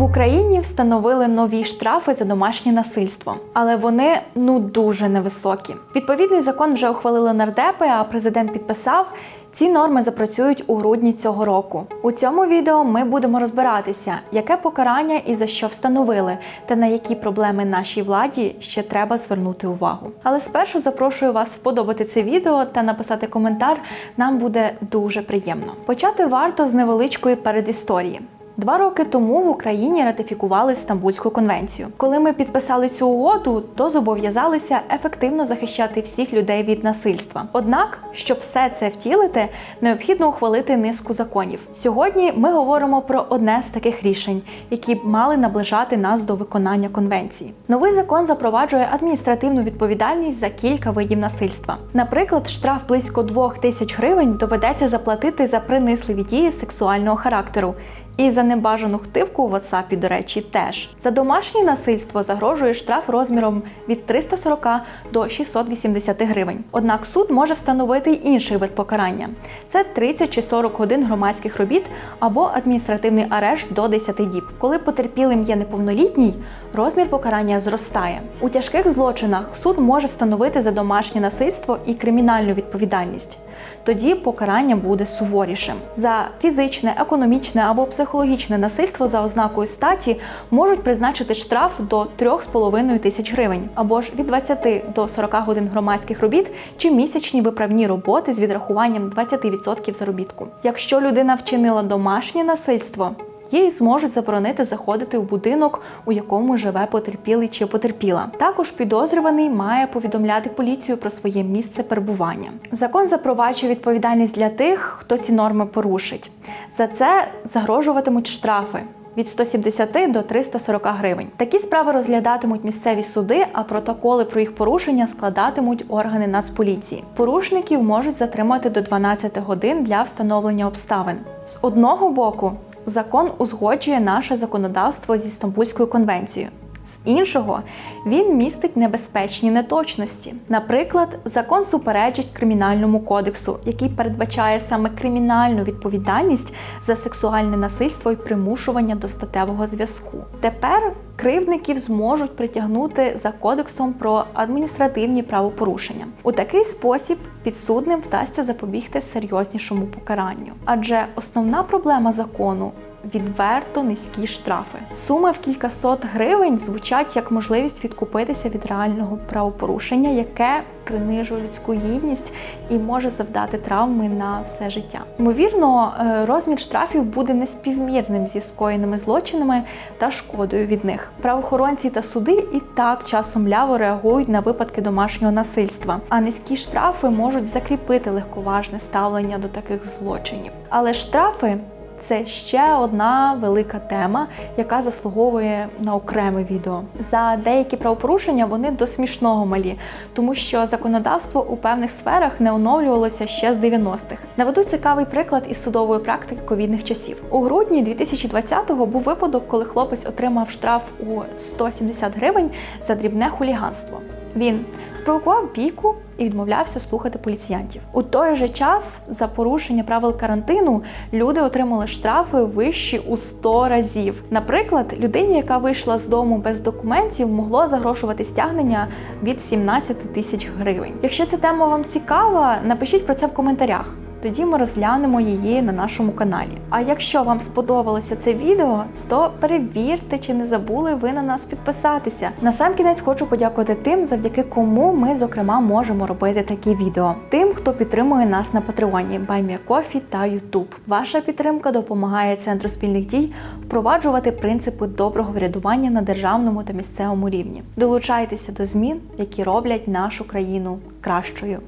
В Україні встановили нові штрафи за домашнє насильство, але вони ну дуже невисокі. Відповідний закон вже ухвалили нардепи, а президент підписав. Ці норми запрацюють у грудні цього року. У цьому відео ми будемо розбиратися, яке покарання і за що встановили, та на які проблеми нашій владі ще треба звернути увагу. Але спершу запрошую вас сподобати це відео та написати коментар. Нам буде дуже приємно. Почати варто з невеличкої передісторії. Два роки тому в Україні ратифікували Стамбульську конвенцію. Коли ми підписали цю угоду, то зобов'язалися ефективно захищати всіх людей від насильства. Однак, щоб все це втілити, необхідно ухвалити низку законів. Сьогодні ми говоримо про одне з таких рішень, які б мали наближати нас до виконання конвенції. Новий закон запроваджує адміністративну відповідальність за кілька видів насильства. Наприклад, штраф близько 2 тисяч гривень доведеться заплатити за принисливі дії сексуального характеру. І за небажану хтивку у WhatsApp, до речі, теж за домашнє насильство загрожує штраф розміром від 340 до 680 гривень. Однак суд може встановити й інший вид покарання: це 30 чи 40 годин громадських робіт або адміністративний арешт до 10 діб. Коли потерпілим є неповнолітній, розмір покарання зростає. У тяжких злочинах суд може встановити за домашнє насильство і кримінальну відповідальність тоді покарання буде суворішим. За фізичне, економічне або психологічне насильство за ознакою статі можуть призначити штраф до 3,5 тисяч гривень, або ж від 20 до 40 годин громадських робіт чи місячні виправні роботи з відрахуванням 20% заробітку. Якщо людина вчинила домашнє насильство, їй зможуть заборонити заходити у будинок, у якому живе потерпілий чи потерпіла. Також підозрюваний має повідомляти поліцію про своє місце перебування. Закон запроваджує відповідальність для тих, хто ці норми порушить. За це загрожуватимуть штрафи. Від 170 до 340 гривень. Такі справи розглядатимуть місцеві суди, а протоколи про їх порушення складатимуть органи Нацполіції. Порушників можуть затримати до 12 годин для встановлення обставин. З одного боку, закон узгоджує наше законодавство зі Стамбульською конвенцією. З іншого, він містить небезпечні неточності. Наприклад, закон суперечить кримінальному кодексу, який передбачає саме кримінальну відповідальність за сексуальне насильство і примушування до статевого зв'язку. Тепер кривдників зможуть притягнути за кодексом про адміністративні правопорушення. У такий спосіб підсудним вдасться запобігти серйознішому покаранню. Адже основна проблема закону відверто низькі штрафи. Суми в кількасот гривень звучать як можливість відкупитися від реального правопорушення, яке принижує людську гідність і може завдати травми на все життя. Ймовірно, е, розмір штрафів буде неспівмірним зі скоєними злочинами та шкодою від них. Правоохоронці та суди і так часом ляво реагують на випадки домашнього насильства, а низькі штрафи можуть закріпити легковажне ставлення до таких злочинів. Але штрафи це ще одна велика тема, яка заслуговує на окреме відео. За деякі правопорушення вони до смішного малі, тому що законодавство у певних сферах не оновлювалося ще з 90-х. Наведу цікавий приклад із судової практики ковідних часів. У грудні 2020-го був випадок, коли хлопець отримав штраф у 170 гривень за дрібне хуліганство. Він спровокував бійку і відмовлявся слухати поліціянтів. У той же час за порушення правил карантину люди отримали штрафи вищі у 100 разів. Наприклад, людині, яка вийшла з дому без документів, могло загрошувати стягнення від 17 тисяч гривень. Якщо ця тема вам цікава, напишіть про це в коментарях тоді ми розглянемо її на нашому каналі. А якщо вам сподобалося це відео, то перевірте, чи не забули ви на нас підписатися. На сам кінець хочу подякувати тим, завдяки кому ми, зокрема, можемо робити такі відео. Тим, хто підтримує нас на Патреоні, BuyMeACoffee та YouTube. Ваша підтримка допомагає центру спільних дій впроваджувати принципи доброго врядування на державному та місцевому рівні. Долучайтеся до змін, які роблять нашу країну кращою.